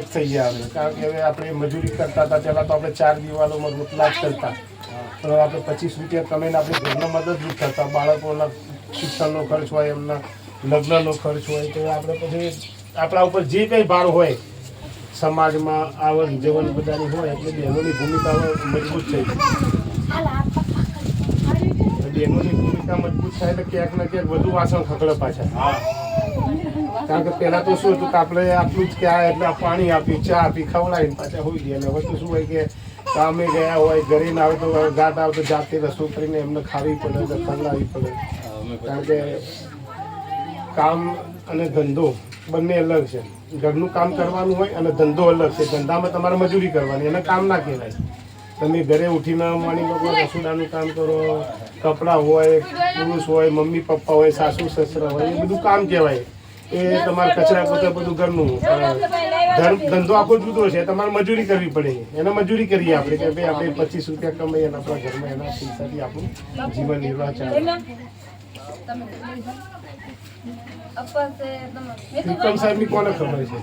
તક થઈ ગયા હવે. કારણ કે હવે આપણે મજૂરી કરતા હતા, પહેલાં તો આપણે ચાર દિવાલોમાં રોટલા જ કરતા. પણ હવે આપણે પચીસ રૂપિયા કમાઈને આપણે ઘરના મદદરૂપ થતા બાળકોના શિક્ષણનો ખર્ચ હોય, એમના લગ્નનો ખર્ચ હોય, તો આપણે પછી આપણા ઉપર જે કંઈ ભાર હોય, સમાજમાં આવન જવન બધાની હોય, એટલે બહેનોની ભૂમિકા મજબૂત થઈ ગઈ. બહેનોની ભૂમિકા મજબૂત થાય તો ક્યાંક ને ક્યાંક વધુ વાસણ ખકડે પાછા. કારણ કે પહેલાં તો શું હતું કે આપણે આટલું જ કે આ એટલે પાણી આપ્યું, ચા આપી ખવડાવીને પાછા હોઈ ગયા. અને હવે શું હોય કે કામે ગયા હોય, ઘરે ના આવે તો ગાત આવે તો જાતે રસોઈ કરીને એમને ખાવી પડે એટલે ખવડાવવી પડે. કારણ કે કામ અને ધંધો બંને અલગ છે. ઘરનું કામ કરવાનું હોય અને ધંધો અલગ છે. ધંધામાં તમારે મજૂરી કરવાની, એને કામ ના કહેવાય. તમે ઘરે ઉઠીને માની લો રસોડાનું કામ કરો કપડાં હોય પુરુષ હોય મમ્મી પપ્પા હોય સાસુ સસરા હોય એ બધું કામ કહેવાય. એ તમારે કચરા પોતે બધું ઘરનું. ધંધો આખો જુદો છે તમારે મજૂરી કરવી પડે. એને મજૂરી કરીએ આપણે કે ભાઈ આપણે પચીસ રૂપિયા કમાઈએ અને આપણા ઘરમાં એના પૈસાથી આપણું જીવન નિર્વાહ ચાલે. વિક્રમ સાહેબની કોને ખબર છે?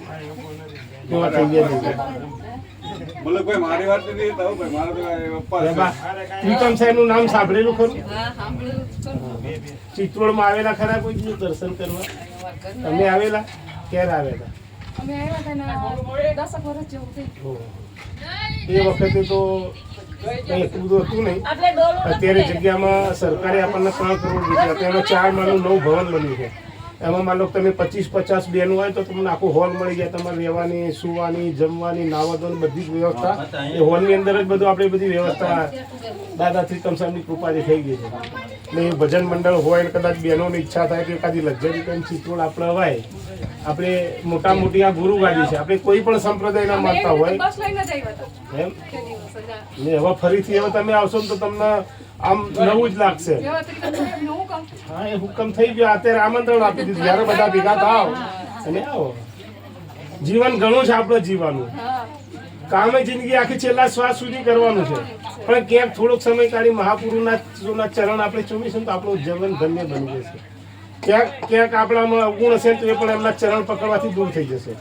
કેવા થઈ ગયા બોલો ભાઈ મારી વાત નથી તો ભાઈ મારા તો પપ્પા નામ સાંભળેલું ખરું? ચિત્રોડમાં આવેલા ખરા કોઈ દિવસ દર્શન કરવા? તમે આવેલા? ક્યારે આવેલા? ને. એ વખતે તો એટલું બધું હતું નહીં. અત્યારે જગ્યામાં સરકારે આપણને ત્રણ કરોડ રૂપિયા તેમાં ચાર માનું નવું ભવન બન્યું છે. એમાં માનો તમે પચીસ, પચાસ બેન હોય તો તમને આખું હોલ મળી જાય. તમારે રહેવાની, સુવાની, જમવાની નાવા ધોવાની બધી જ વ્યવસ્થા. એ હોલની અંદર જ બધું આપણે બધી વ્યવસ્થા દાદા ત્રિકમ સાહેબની કૃપાથી થઈ ગઈ છે. ને ભજન મંડળ હોય કદાચ બહેનોની ઈચ્છા થાય કે એકાદી લક્ઝરી કંઈ ચિત્રોડ આપણે અવાય. આપણે મોટા મોટી આ ગુરુ છે. આપણે કોઈ પણ સંપ્રદાયના ના માનતા હોય. એમ. ને હવે ફરીથી હવે તમે આવશો ને તો તમને આમ નવું જ લાગશે. હા એ હુકમ થઈ ગયો. અત્યારે આમંત્રણ આપી દીધું. જયારે બધા ભેગા થાવ. અને આવો. જીવન ઘણું છે આપણે જીવવાનું. કામે જિંદગી આખી છેલ્લા શ્વાસ સુધી કરવાનું છે. પણ ક્યાંક થોડોક સમય કાઢી મહાપુરુષના ચરણ આપણે ચૂમીશું તો આપણું જીવન ધન્ય બની જશે. ક્યાંક ક્યાંક આપણામાં અવગુણ હશે તો એ પણ એમના ચરણ પકડવાથી દૂર થઈ જશે.